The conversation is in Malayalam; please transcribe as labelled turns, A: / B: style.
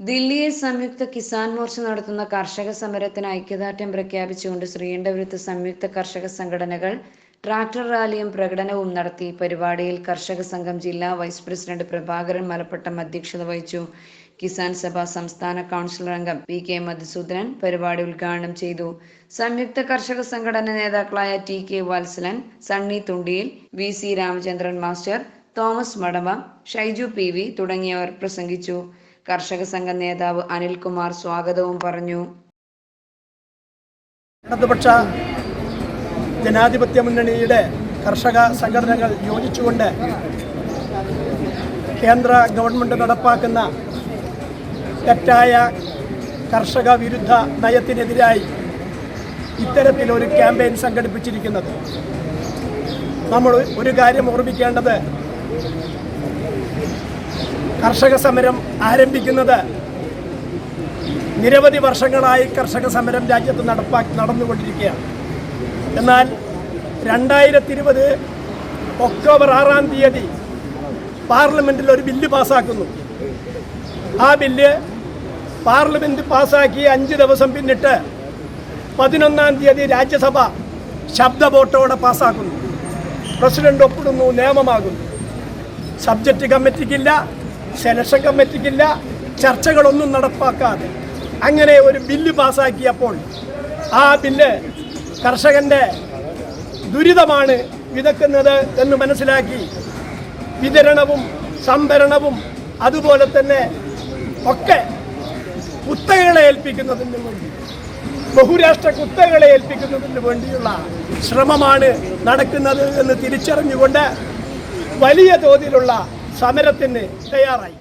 A: ദില്ലിയിൽ സംയുക്ത കിസാൻ മോർച്ച നടത്തുന്ന കർഷക സമരത്തിന് ഐക്യദാർഢ്യം പ്രഖ്യാപിച്ചുകൊണ്ട് ശ്രീകണ്ഠപുരത്ത് സംയുക്ത കർഷക സംഘടനകൾ ട്രാക്ടർ റാലിയും പ്രകടനവും നടത്തി. പരിപാടിയിൽ കർഷക സംഘം ജില്ലാ വൈസ് പ്രസിഡന്റ് പ്രഭാകരൻ മലപ്പട്ടം അധ്യക്ഷത വഹിച്ചു. കിസാൻ സഭ സംസ്ഥാന കൗൺസിലർ അംഗം പി കെ മധുസൂദനൻ പരിപാടി ഉദ്ഘാടനം ചെയ്തു. സംയുക്ത കർഷക സംഘടന നേതാക്കളായ T K Valsalan Sunny Thundiyil V C Ramachandran master Thomas Madama Shaiju P V തുടങ്ങിയവർ പ്രസംഗിച്ചു. കർഷക സംഘ നേതാവ് അനിൽകുമാർ സ്വാഗതവും പറഞ്ഞു.
B: ഇടതുപക്ഷ ജനാധിപത്യ മുന്നണിയുടെ കർഷക സംഘടനകൾ യോജിച്ചുകൊണ്ട് കേന്ദ്ര ഗവൺമെന്റ് നടപ്പാക്കുന്ന തെറ്റായ കർഷക വിരുദ്ധ നയത്തിനെതിരായി ഇത്തരത്തിലൊരു ക്യാമ്പയിൻ സംഘടിപ്പിച്ചിരിക്കുന്നത്. നമ്മൾ ഒരു കാര്യം ഓർമ്മിക്കേണ്ടത് കർഷക സമരം ആരംഭിക്കുന്നത് നിരവധി വർഷങ്ങളായി കർഷക സമരം രാജ്യത്ത് നടപ്പാ നടന്നുകൊണ്ടിരിക്കുകയാണ്. എന്നാൽ രണ്ടായിരത്തി ഇരുപത് ഒക്ടോബർ ആറാം തീയതി പാർലമെന്റിൽ ഒരു ബില്ല് പാസ്സാക്കുന്നു ആ ബില്ല് പാർലമെന്റ് പാസ്സാക്കി അഞ്ച് ദിവസം പിന്നിട്ട് പതിനൊന്നാം തീയതി രാജ്യസഭ ശബ്ദ വോട്ടോടെ പാസ്സാക്കുന്നു പ്രസിഡന്റ് ഒപ്പിടുന്നു നിയമമാകുന്നു. സബ്ജക്റ്റ് കമ്മിറ്റിക്കില്ല സെലക്ഷൻ കമ്മിറ്റിക്കില്ല ചർച്ചകളൊന്നും നടപ്പാക്കാതെ. അങ്ങനെ ഒരു ബില്ല് പാസ്സാക്കിയപ്പോൾ ആ ബില്ല് കർഷകന്റെ ദുരിതമാണ് വിതക്കുന്നത് എന്ന് മനസ്സിലാക്കി വിതരണവും സംഭരണവും അതുപോലെ തന്നെ ഒക്കെ കുത്തകളെ ഏൽപ്പിക്കുന്നതിന് വേണ്ടി ബഹുരാഷ്ട്ര കുത്തകളെ ഏൽപ്പിക്കുന്നതിന് വേണ്ടിയുള്ള ശ്രമമാണ് നടക്കുന്നത് എന്ന് തിരിച്ചറിഞ്ഞുകൊണ്ട് വലിയ തോതിലുള്ള സമരത്തിന് തയ്യാറായി.